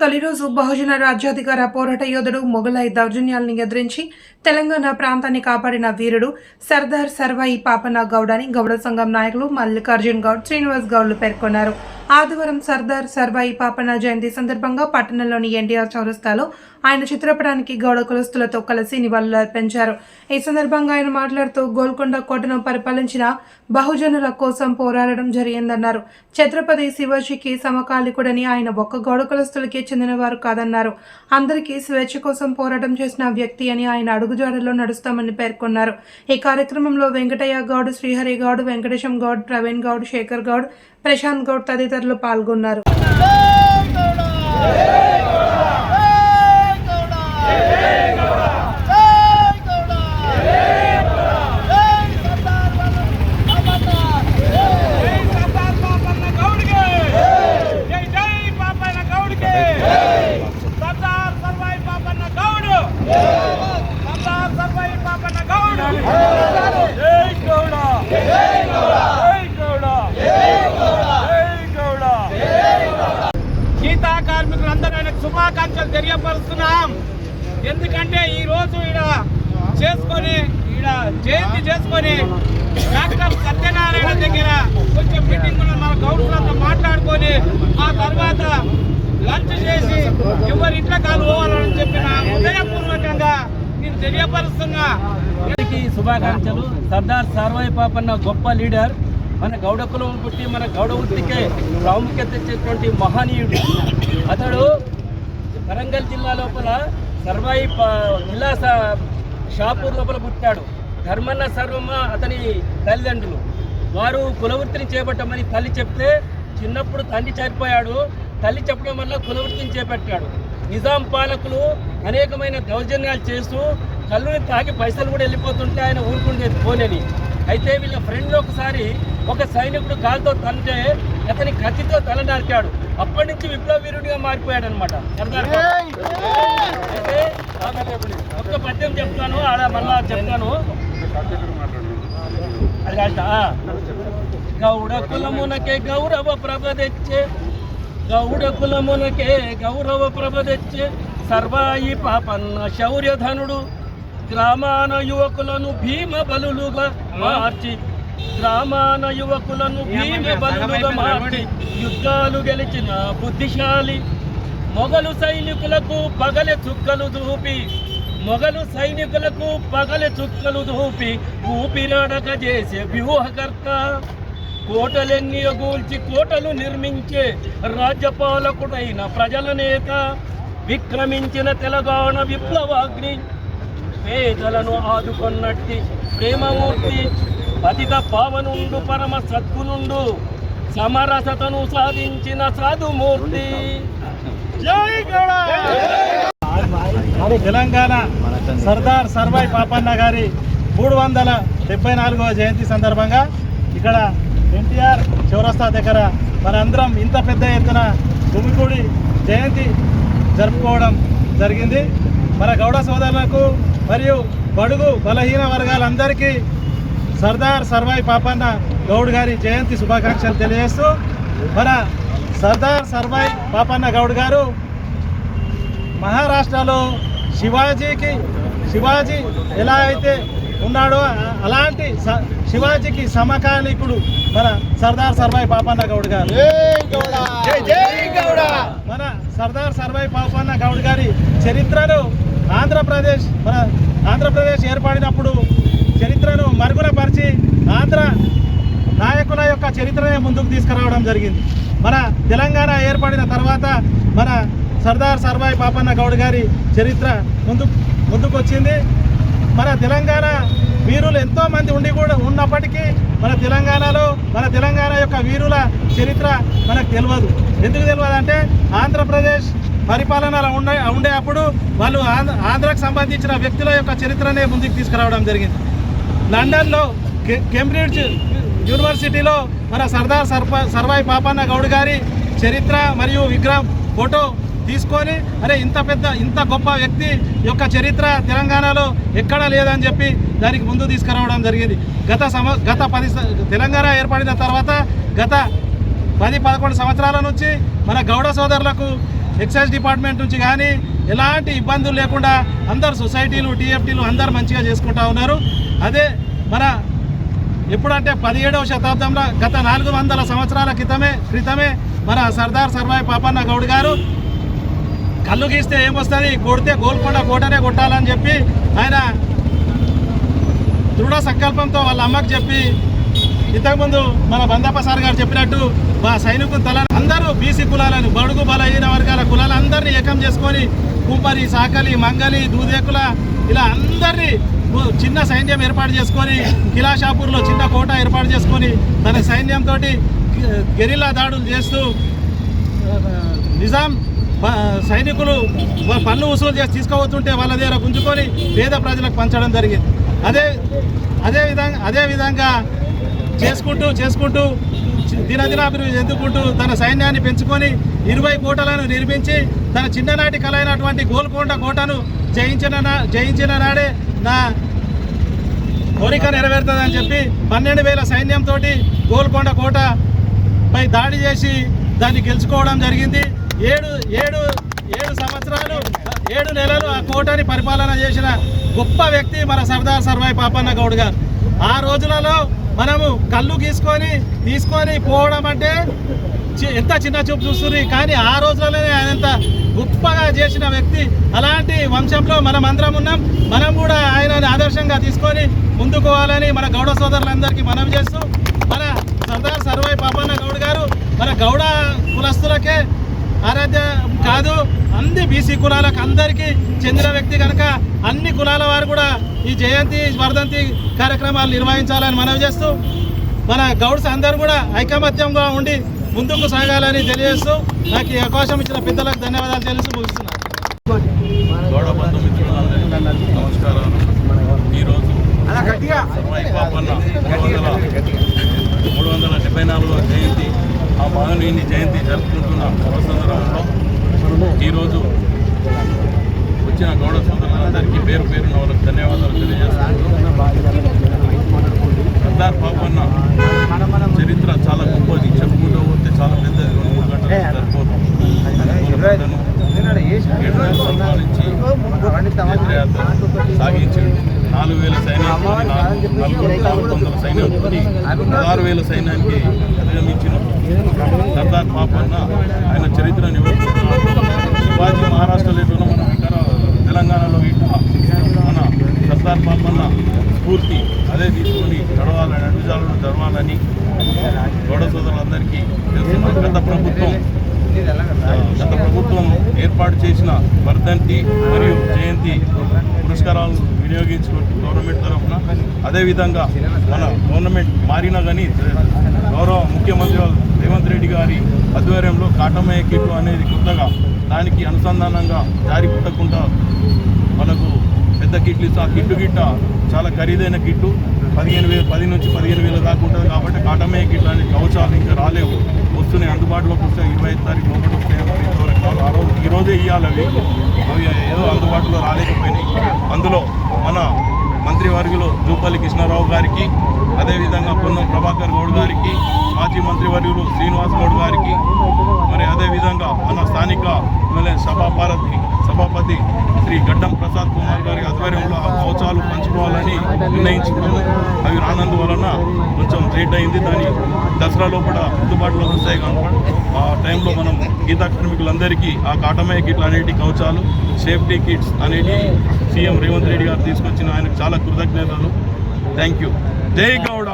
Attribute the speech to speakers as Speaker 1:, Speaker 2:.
Speaker 1: తొలి రోజు బహుజన రాజ్యాధికార పోరాట యోధుడు మొఘలై దౌర్జన్యాలను ఎదిరించి తెలంగాణ ప్రాంతాన్ని కాపాడిన వీరుడు సర్దార్ సర్వాయి పాపన్న గౌడ్ అని గౌడ సంఘం నాయకులు మల్లికార్జున్ గౌడ్ శ్రీనివాస్ గౌడ్లు పేర్కొన్నారు. ఆదివారం సర్దార్ సర్వాయి పాపన్న జయంతి సందర్భంగా పట్టణంలోని ఎన్టీఆర్ చౌరస్తాలో ఆయన చిత్రపటానికి గౌడ కులస్తులతో కలిసి నివాళులర్పించారు ఈ సందర్భంగా ఆయన మాట్లాడుతూ గోల్కొండ కోటను పరిపాలించిన బహుజనుల కోసం పోరాడడం జరిగిందన్నారు. ఛత్రపతి శివాజీకి సమకాలికుడని ఆయన ఒక్క గౌడ కులస్తులకే చెందినవారు కాదన్నారు. అందరికీ స్వేచ్ఛ కోసం పోరాటం చేసిన వ్యక్తి అని ఆయన అడుగుజాడలో నడుస్తామని పేర్కొన్నారు. ఈ కార్యక్రమంలో వెంకటయ్య గౌడ్ శ్రీహరి గౌడ్ వెంకటేశం గౌడ్ ప్రవీణ్ గౌడ్ శేఖర్ గౌడ్ ప్రశాంత్ గౌడ్ తదితరులు పాల్గొన్నారు
Speaker 2: జై సర్దార్ పాపన్న గౌడ్కి జై జై పాపన్న గౌడ్కి సర్దార్ సర్వాయి పాపన్న గౌడ్ సర్దార్ సర్వాయి పాపన్న గౌడ్ జై గౌడ జై గౌడ జై గౌడ గీతా కార్మికులందరూ ఆయనకు శుభాకాంక్షలు తెలియపరుస్తున్నాం. ఎందుకంటే ఈ రోజు ఈడ చేసుకొని ఈడ జయంతి చేసుకొని డాక్టర్ సత్యనారాయణ దగ్గర కొంచెం మీటింగ్ మన కౌన్సిలర్తో మాట్లాడుకొని ఆ తర్వాత లంచ్ చేసి ఎవరి ఇంట్లో కాదు పోవాలని చెప్పిన హృదయపూర్వకంగా నేను తెలియపరుస్తున్నా.
Speaker 3: శుభాకాంక్షలు. సర్దార్ సార్వాయి పాపన్న గొప్ప లీడర్. మన గౌడ కులం పుట్టి మన గౌడ వృత్తికే ప్రాముఖ్యత ఇచ్చేటువంటి మహనీయుడు. అతడు వరంగల్ జిల్లా లోపల సర్వాయి జిల్లా షాపూర్ లోపల పుట్టాడు. ధర్మన్న సర్వమ్మ అతని తల్లిదండ్రులు. వారు కులవృత్తిని చేపట్టమని తల్లి చెప్తే చిన్నప్పుడు తండ్రి చనిపోయాడు. తల్లి చెప్పడం వల్ల కులవృత్తిని చేపట్టాడు. నిజాం పాలకులు అనేకమైన దౌర్జన్యాలు చేస్తూ కళ్ళుని తాగి పైసలు కూడా వెళ్ళిపోతుంటే ఆయన ఊరుకుండేది పోలేని. అయితే వీళ్ళ ఫ్రెండ్ ఒకసారి ఒక సైనికుడు కాలుతో తంటే అతని కత్తితో తల నరికాడు అప్పటి నుంచి విప్లవ వీరుడిగా మారిపోయాడు అనమాట. అయితే ఒక్క పద్యం చెప్తాను ఆడ మళ్ళా చెప్తాను. గౌడ కులమునకే గౌరవ ప్రభ తెచ్చే గౌడ కులమునకే గౌరవ ప్రభ తెచ్చే సర్వాయి పాపన్న శౌర్యధనుడు. గ్రామాన యువకులను భీమ బలులుగా మార్చి గ్రామాన యువకులను భీమ బలులుగా మార్చి యుద్ధాలు గెలిచిన బుద్ధిశాలి. మొగలు సైనికులకు పగలె చుక్కలు దూపి మొగలు సైనికులకు పగలె చుక్కలు దూపి ఊపిరాడక చేసే వ్యూహకర్త. కోటలెన్ని గూల్చి కోటలు నిర్మించే రాజ్యపాలకుడైన ప్రజల నేత విక్రమించిన తెలంగాణ విప్లవాగ్ని పేదలను ఆదుకొన్నట్టి ప్రేమమూర్తి పతిత పావనుండు పరమ సద్గునుండు సమరసతను సాధించిన సాధుమూర్తి.
Speaker 4: తెలంగాణ సర్దార్ సర్వాయి పాపన్న గారి మూడు వందల డెబ్బై నాలుగవ జయంతి సందర్భంగా ఇక్కడ ఎన్టీఆర్ చౌరస్తా దగ్గర మనందరం ఇంత పెద్ద ఎత్తున గుమికూడి జయంతి జరుపుకోవడం జరిగింది. మన గౌడ సోదరులకు మరియు బడుగు బలహీన వర్గాలందరికీ సర్దార్ సర్వాయి పాపన్న గౌడ్ గారి జయంతి శుభాకాంక్షలు తెలియజేస్తూ మన సర్దార్ సర్వాయి పాపన్న గౌడ్ గారు మహారాష్ట్రలో శివాజీకి శివాజీ ఎలా అయితే ఉన్నాడో అలాంటి స- శివాజీకి సమకాలీకుడు మన సర్దార్ సర్వాయి పాపన్న గౌడ్ గారు. మన సర్దార్ సర్వాయి పాపన్న గౌడ్ గారి చరిత్రను ఆంధ్రప్రదేశ్ మన ఆంధ్రప్రదేశ్ ఏర్పడినప్పుడు చరిత్రను మరుగున పరిచి ఆంధ్ర నాయకుల యొక్క చరిత్రనే ముందుకు తీసుకురావడం జరిగింది. మన తెలంగాణ ఏర్పడిన తర్వాత మన సర్దార్ సర్వాయి పాపన్న గౌడ్ గారి చరిత్ర ముందు ముందుకు వచ్చింది మన తెలంగాణ వీరులు ఎంతోమంది ఉండి కూడా ఉన్నప్పటికీ మన తెలంగాణలో మన తెలంగాణ యొక్క వీరుల చరిత్ర మనకు తెలియదు. ఎందుకు తెలియదు అంటే ఆంధ్రప్రదేశ్ పరిపాలనలో ఉండే ఉండే అప్పుడు వాళ్ళు ఆంధ్ర ఆంధ్రకు సంబంధించిన వ్యక్తుల యొక్క చరిత్రనే ముందుకు తీసుకురావడం జరిగింది. లండన్లో కె- కేంబ్రిడ్జ్ యూనివర్సిటీలో మన సర్దార్ సర్ప సర్వాయి పాపన్న గౌడ్ గారి చరిత్ర మరియు విగ్రహం ఫోటో తీసుకొని అరే ఇంత పెద్ద ఇంత గొప్ప వ్యక్తి యొక్క చరిత్ర తెలంగాణలో ఎక్కడా లేదని చెప్పి దానికి ముందు తీసుకురావడం జరిగింది. గత సమ గత పది స- తెలంగాణ ఏర్పడిన తర్వాత గత పది పదకొండు సంవత్సరాల నుంచి మన గౌడ సోదరులకు ఎక్సైజ్ డిపార్ట్మెంట్ నుంచి కానీ ఎలాంటి ఇబ్బందులు లేకుండా అందరు సొసైటీలు టీఎఫ్టీలు అందరు మంచిగా చేసుకుంటా ఉన్నారు. అదే మన ఎప్పుడంటే పదిహేడవ శతాబ్దంలో గత నాలుగు వందల సంవత్సరాల క్రితమే క్రితమే మన సర్దార్ సర్వాయి పాపన్న గౌడ్ గారు కళ్ళు గీస్తే ఏమొస్తుంది? కొడితే గోల్కొండ కోటనే కొట్టాలని చెప్పి ఆయన దృఢ సంకల్పంతో వాళ్ళ అమ్మకు చెప్పి ఇంతకుముందు మన బందప్ప సార్ గారు చెప్పినట్టు మా సైనికుల తల అందరూ బీసీ కులాలను బడుగు బలహీన వర్గాల కులాలందరినీ ఏకం చేసుకొని కుమ్మరి సాకలి మంగలి దూదేకుల ఇలా అందరినీ చిన్న సైన్యం ఏర్పాటు చేసుకొని కిలాషాపూర్లో చిన్న కోట ఏర్పాటు చేసుకొని తన సైన్యంతో గెరిల్లా దాడులు చేస్తూ నిజాం సైనికులు పన్ను వసూలు చేసి తీసుకుపోతుంటే వాళ్ళ దగ్గర గుంజుకొని పేద ప్రజలకు పంచడం జరిగింది. అదే అదే విధంగా అదే విధంగా చేసుకుంటూ చేసుకుంటూ దినదినాభివృద్ధి చెందుకుంటూ తన సైన్యాన్ని పెంచుకొని ఇరవై కోటలను నిర్మించి తన చిన్ననాటి కళ అయినటువంటి గోల్కొండ కోటను జయించిన నా- జయించిన నాడే నా కోరిక నెరవేరుతుందని చెప్పి పన్నెండు వేల సైన్యంతో గోల్కొండ కోటపై దాడి చేసి దాన్ని గెలుచుకోవడం జరిగింది. ఏడు ఏడు ఏడు సంవత్సరాలు ఏడు నెలలు ఆ కోటని పరిపాలన చేసిన గొప్ప వ్యక్తి మన సర్దార్ సర్వాయి పాపన్న గౌడ్ గారు. ఆ రోజులలో మనము కళ్ళు గీసుకొని తీసుకొని పోవడం అంటే చి- ఎంత చిన్న చూపు చూస్తుంది కానీ ఆ రోజులలోనే ఆయన ఎంత గొప్పగా చేసిన వ్యక్తి. అలాంటి వంశంలో మనం అందరం ఉన్నాం. మనం కూడా ఆయనని ఆదర్శంగా తీసుకొని ముందుకు పోవాలని మన గౌడ సోదరులందరికీ మనవి చేస్తూ మన సర్దార్ సర్వై పాపన్న గౌడ్ గారు మన గౌడ కులస్తులకే ఆరాధ్య కాదు అన్ని బీసీ కులాలకు అందరికీ చెందిన వ్యక్తి కనుక అన్ని కులాల వారు కూడా ఈ జయంతి వర్ధంతి కార్యక్రమాలు నిర్వహించాలని మనవి చేస్తూ మన గౌడ్స్ అందరూ కూడా ఐకమత్యంగా ఉండి ముందుకు సాగాలని తెలియజేస్తూ నాకు ఈ అవకాశం ఇచ్చిన పెద్దలకు ధన్యవాదాలు తెలుసు ముగిస్తున్నాను.
Speaker 5: ఈరోజు పాపన్న మూడు వందల డెబ్బై నాలుగవ జయంతి ఆ మహనీయుని జయంతి జరుపుకుంటున్న సందర్భంలో ఈరోజు వచ్చిన గౌడ సోదరులందరికీ పేరు పేరున వాళ్ళకి ధన్యవాదాలు తెలియజేస్తున్నాను. సర్దార్ పాపన్న చరిత్ర చాలా గొప్పది. చెప్పుకుంటూ పోతే చాలా పెద్దది. రెండు మూడు గంటలు సరిపోతుంది సాగించి సంపాదించి సాగించింది నాలుగు వేల సైన్యంతో నలుగురు నాలుగు వందల సైన్యంతో పదహారు వేల సైన్యానికి అధిగమించిన సర్దార్ పాపన్న ఆయన చరిత్ర వివరిస్తున్నాడు శివాజీ మహారాష్ట్రలో తెలంగాణలో ఇట్లా మన సర్దార్ పాల్పన్న స్ఫూర్తి అదే తీసుకొని చదవాలని అడుగుజాలను చదవాలని గౌడ సోదరులందరికీ తెలుసు గత ప్రభుత్వం గత ప్రభుత్వం ఏర్పాటు చేసిన వర్ధంతి మరియు జయంతి పురస్కారాలు వినియోగించుకుంటూ గవర్నమెంట్ తరఫున. అదేవిధంగా మన గవర్నమెంట్ మారినా కానీ గౌరవ ముఖ్యమంత్రి రేవంత్ రెడ్డి గారి ఆధ్వర్యంలో కాటమయ్య కిట్లు అనేది కొత్తగా దానికి అనుసంధానంగా జారి పుట్టకుండా మనకు పెద్ద కిట్లు ఇస్తే. ఆ కిట్టు గిట్ట చాలా ఖరీదైన కిట్టు. పదిహేను వేలు పది నుంచి పదిహేను వేలు దాకా ఉంటుంది కాబట్టి కాటమే కిట్లు అనే కవచాలు ఇంకా రాలేవు. వస్తున్నాయి. అందుబాటులోకి వస్తే ఇరవై ఐదు తారీఖు లోపల వస్తాయి. ఇంతవరకు ఆ రోజు ఇవ్వాలి అవి. అవి ఏదో అందుబాటులో రాలేకపోయినాయి. అందులో మన మంత్రివర్గులు జూపల్లి కృష్ణారావు గారికి అదేవిధంగా పొన్నం ప్రభాకర్ గౌడ్ గారికి మాజీ మంత్రివర్యులు శ్రీనివాస్ గౌడ్ గారికి మరి అదేవిధంగా మన స్థానిక ఎమ్మెల్యే సభాపారథి సభాపతి శ్రీ గడ్డం ప్రసాద్ కుమార్ గారి ఆధ్వర్యంలో ఆ కవచాలు పంచుకోవాలని నిర్ణయించుకున్నాము. అవి రానందువలన కొంచెం లేట్ అయింది. దాని దసరా లోపల అందుబాటులో వస్తాయి కనుక ఆ టైంలో మనం గీతా కార్మికులందరికీ ఆ కాటమయ్య కిట్లు అనేటి కవచాలు సేఫ్టీ కిట్స్ అనేటి సీఎం రేవంత్ రెడ్డి గారు తీసుకొచ్చిన ఆయనకు చాలా కృతజ్ఞతలు. Thank you. జై గౌడ.